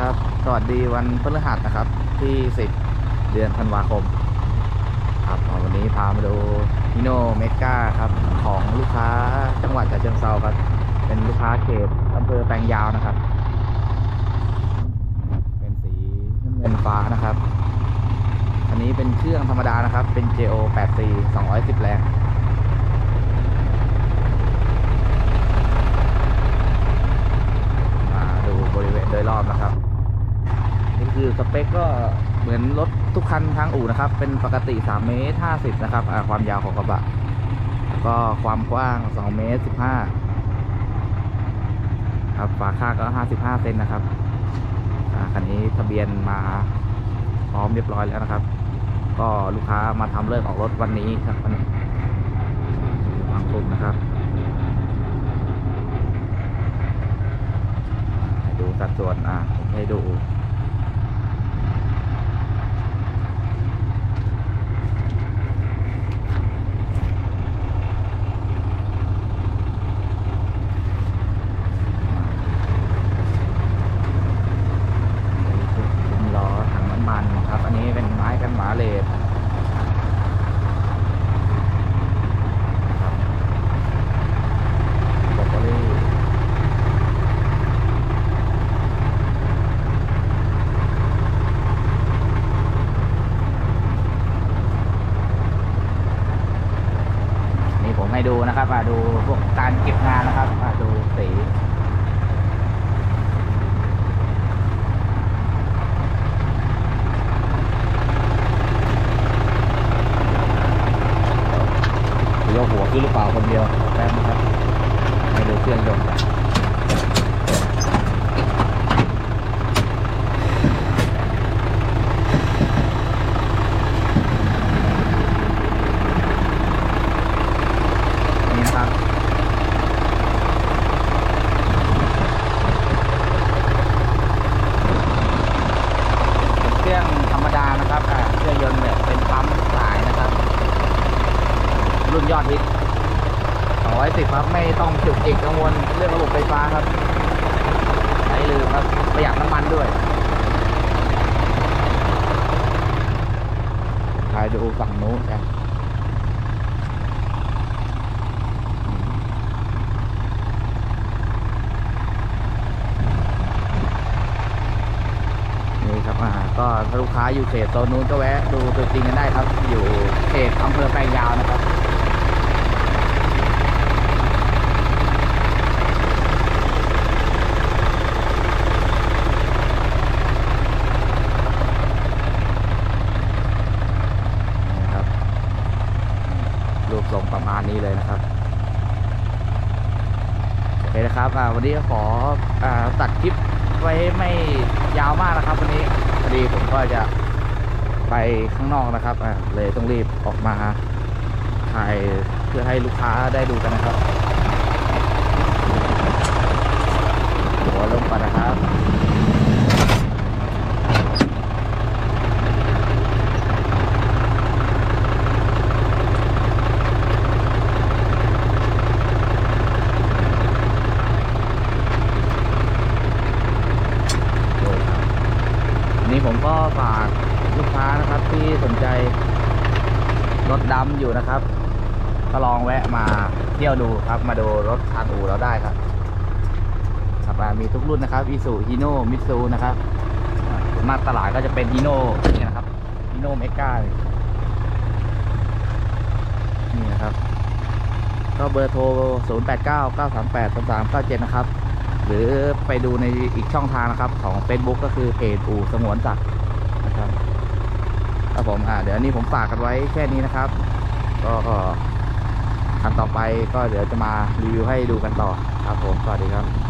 ครับ สวัสดีวันพฤหัสนะครับ ที่ 10 เดือนธันวาคม ครับวันนี้พามาดูฮิโนเมกาครับ ของลูกค้าจังหวัดฉะเชิงเซาครับ เป็นลูกค้าเขตอำเภอแปลงยาวนะครับ เป็นสีน้ำเงินฟ้านะครับ อันนี้เป็นเครื่องธรรมดานะครับ เป็น JO 8C 210 แรง มาดูบริเวณโดยรอบนะครับ นี่คือส เปคก็เหมือนรถทุกคันทางอู่นะครับ เป็นปกติ 3 เมตร 50 นะครับความยาวของกระบะ แล้วก็ความกว้าง 2 เมตร 15 ครับฝาข้างก็ 55 เซนนะครับคันนี้ทะเบียนมาพร้อมเรียบร้อยแล้วนะครับ ก็ลูกค้ามาทำเลิกออกรถวันนี้ครับวันนี้บางกลุ่มนะครับ ดูสัดส่วนอะให้ดู คุมล้อถังน้ำมันครับ อันนี้เป็นไม้กันหมาเลดครับแบตเตอรี่นี่ผมให้ดูนะครับ มาดูพวกการเก็บงานนะครับ มาดูสีหรือว่าหัวขึ้นหรือเปล่าคนเดียวแป๊บนะครับให้ดูเครื่องยนต์กันนี่นะครับ เป็นเครื่องธรรมดานะครับอ่าเครื่องยนต์แบบเป็นปั๊มสายนะครับ รุ่นยอดฮิต210ครับ ไม่ต้องจุกจิกกังวลเรื่องระบบไฟฟ้าครับใช้ลืมครับ ประหยัดน้ำมันด้วยถ่ายดูฝั่งนู้นกันนี่ครับอ่าก็ถ้าลูกค้าอยู่เขตโซนนู้นก็แวะดูตัวจริงกันได้ครับ อยู่เขตอำเภอแปลงยาวนะครับ รูปรงประมาณนี้เลยนะครับโอเคนะครับวันนี้ขออตัดคลิปไว้ไม่ยาวมากนะครับ วันนี้พอดีผมก็จะไปข้างนอกนะครับเลยต้องรีบออกมาถ่ายเพื่อให้ลูกค้าได้ดูกันนะครับหัวลงก่อนนะครับ โอ้ยครับ อันนี้ผมก็ฝากลูกค้านะครับที่สนใจรถดำอยู่นะครับ ก็ลองแวะมาเที่ยวดูครับ มาดูรถทางอูเราได้ครับครับอ่ามีทุกรุ่นนะครับอีซูฮิโน่มิตซูนะครับมาตลาดก็จะเป็นฮิโน่นี่นะครับฮิโน่เมกานี่นะครับ ก็เบอร์โทร 0 8 9 9 3 8 3 3 9 7 นะครับ หรือไปดูในอีกช่องทางนะครับของ Facebook ก็คือเพจอู่สงวนศักดิ์นะครับครับผมอ่าเดี๋ยวนี้ผมฝากกันไว้แค่นี้นะครับ ก็ก็อันต่อไปก็เดี๋ยวจะมารีวิวให้ดูกันต่อครับผมสวัสดีครับ